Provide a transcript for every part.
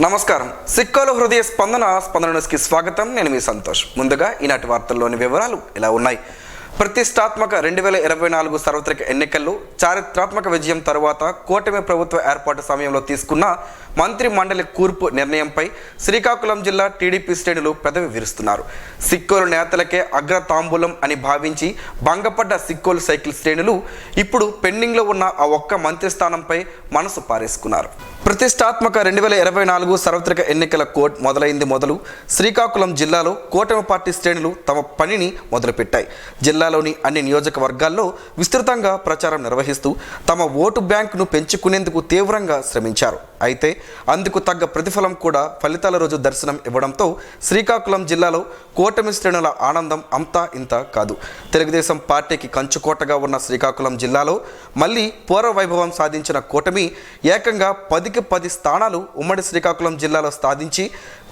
నమస్కారం. సిక్కోలు హృదయ స్పందన స్పందన న్యూస్కి స్వాగతం. నేను మీ సంతోష్. ముందుగా ఈనాటి వార్తల్లోని వివరాలు ఇలా ఉన్నాయి? ప్రతిష్టాత్మక రెండు వేల ఇరవై నాలుగు సార్వత్రిక ఎన్నికల్లో చారిత్రాత్మక విజయం తరువాత కూటమి ప్రభుత్వ ఏర్పాటు సమయంలో తీసుకున్న మంత్రి మండలి కూర్పు నిర్ణయంపై శ్రీకాకుళం జిల్లా టీడీపీ శ్రేణులు పెదవి విరుస్తున్నారు. సిక్కోలు నేతలకే అగ్ర తాంబూలం అని భావించి భంగపడ్డ సిక్కోలు సైకిల్ శ్రేణులు ఇప్పుడు పెండింగ్లో ఉన్న ఆ ఒక్క మంత్రి స్థానంపై మనసు పారేసుకున్నారు. ప్రతిష్టాత్మక రెండు వేల ఇరవై నాలుగు సార్వత్రిక ఎన్నికల కోట్ మొదలైంది మొదలు శ్రీకాకుళం జిల్లాలో కూటమి పార్టీ శ్రేణులు తమ పనిని మొదలుపెట్టాయి. జిల్లాలోని అన్ని నియోజకవర్గాల్లో విస్తృతంగా ప్రచారం నిర్వహిస్తూ తమ ఓటు బ్యాంకును పెంచుకునేందుకు తీవ్రంగా శ్రమించారు. అయితే అందుకు తగ్గ ప్రతిఫలం కూడా ఫలితాల రోజు దర్శనం ఇవ్వడంతో శ్రీకాకుళం జిల్లాలో కూటమి శ్రేణుల ఆనందం అంతా ఇంత కాదు. తెలుగుదేశం పార్టీకి కంచుకోటగా ఉన్న శ్రీకాకుళం జిల్లాలో మళ్ళీ పూర్వ వైభవం సాధించిన కూటమి ఏకంగా పదికి పది స్థానాలు ఉమ్మడి శ్రీకాకుళం జిల్లాలో సాధించి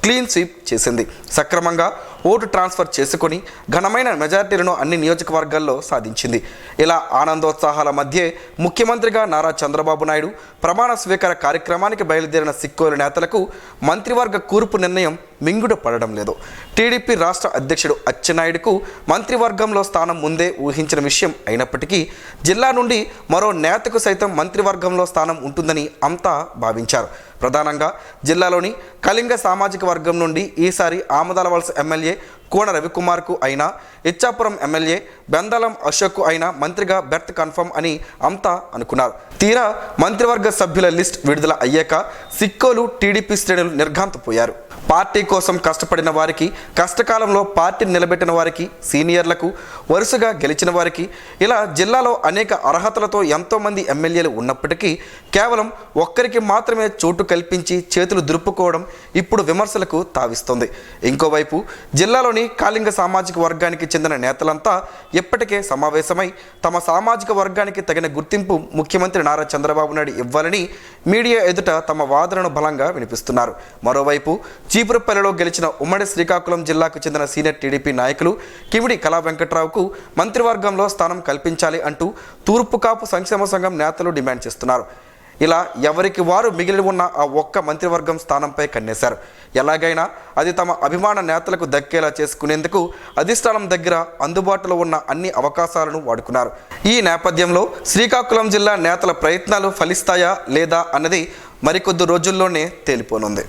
క్లీన్ స్వీప్ చేసింది. సక్రమంగా ఓటు ట్రాన్స్ఫర్ చేసుకుని ఘనమైన మెజార్టీలను అన్ని నియోజకవర్గాల్లో సాధించింది. ఇలా ఆనందోత్సాహాల మధ్యే ముఖ్యమంత్రిగా నారా చంద్రబాబు నాయుడు ప్రమాణ స్వీకార కార్యక్రమానికి బయలుదేరిన సిక్కోలు నేతలకు మంత్రివర్గ కూర్పు నిర్ణయం మింగుడు పడడం లేదు. టీడీపీ రాష్ట్ర అధ్యక్షుడు అచ్చెన్నాయుడుకు మంత్రివర్గంలో స్థానం ముందే ఊహించిన విషయం అయినప్పటికీ జిల్లా నుండి మరో నేతకు సైతం మంత్రివర్గంలో స్థానం ఉంటుందని అంతా భావించారు. ప్రధానంగా జిల్లాలోని కళింగ సామాజిక వర్గం నుండి ఈసారి ఆమదాలవలస ఎమ్మెల్యే కోన రవికుమార్కు అయినా ఇచ్చాపురం ఎమ్మెల్యే బెందలం అశోక్కు అయినా మంత్రిగా బెర్త్ కన్ఫర్మ్ అని అంతా అనుకున్నారు. తీరా మంత్రివర్గ సభ్యుల లిస్ట్ విడుదల అయ్యాక సిక్కోలు టీడీపీ శ్రేణులు నిర్ఘాంతపోయారు. పార్టీ కోసం కష్టపడిన వారికి కష్టకాలంలో పార్టీని నిలబెట్టిన వారికి సీనియర్లకు వరుసగా గెలిచిన వారికి ఇలా జిల్లాలో అనేక అర్హతలతో ఎంతోమంది ఎమ్మెల్యేలు ఉన్నప్పటికీ కేవలం ఒక్కరికి మాత్రమే చోటు కల్పించి చేతులు దురుపుకోవడం ఇప్పుడు విమర్శలకు తావిస్తోంది. ఇంకోవైపు జిల్లాలోని కాళింగ సామాజిక వర్గానికి చెందిన నేతలంతా ఇప్పటికే సమావేశమై తమ సామాజిక వర్గానికి తగిన గుర్తింపు ముఖ్యమంత్రి నారా చంద్రబాబు నాయుడు ఇవ్వాలని మీడియా ఎదుట తమ వాదనను బలంగా వినిపిస్తున్నారు. మరోవైపు చీపురపల్లిలో గెలిచిన ఉమ్మడి శ్రీకాకుళం జిల్లాకు చెందిన సీనియర్ టీడీపీ నాయకులు కిమిడి కళా వెంకట్రావుకు మంత్రివర్గంలో స్థానం కల్పించాలి అంటూ తూర్పు కాపు సంక్షేమ సంఘం నేతలు డిమాండ్ చేస్తున్నారు. ఇలా ఎవరికి వారు మిగిలి ఉన్న ఆ ఒక్క మంత్రివర్గం స్థానంపై కన్నేశారు. ఎలాగైనా అది తమ అభిమాన నేతలకు దక్కేలా చేసుకునేందుకు అధిష్టానం దగ్గర అందుబాటులో ఉన్న అన్ని అవకాశాలను వాడుకున్నారు. ఈ నేపథ్యంలో శ్రీకాకుళం జిల్లా నేతల ప్రయత్నాలు ఫలిస్తాయా లేదా అన్నది మరికొద్ది రోజుల్లోనే తేలిపోనుంది.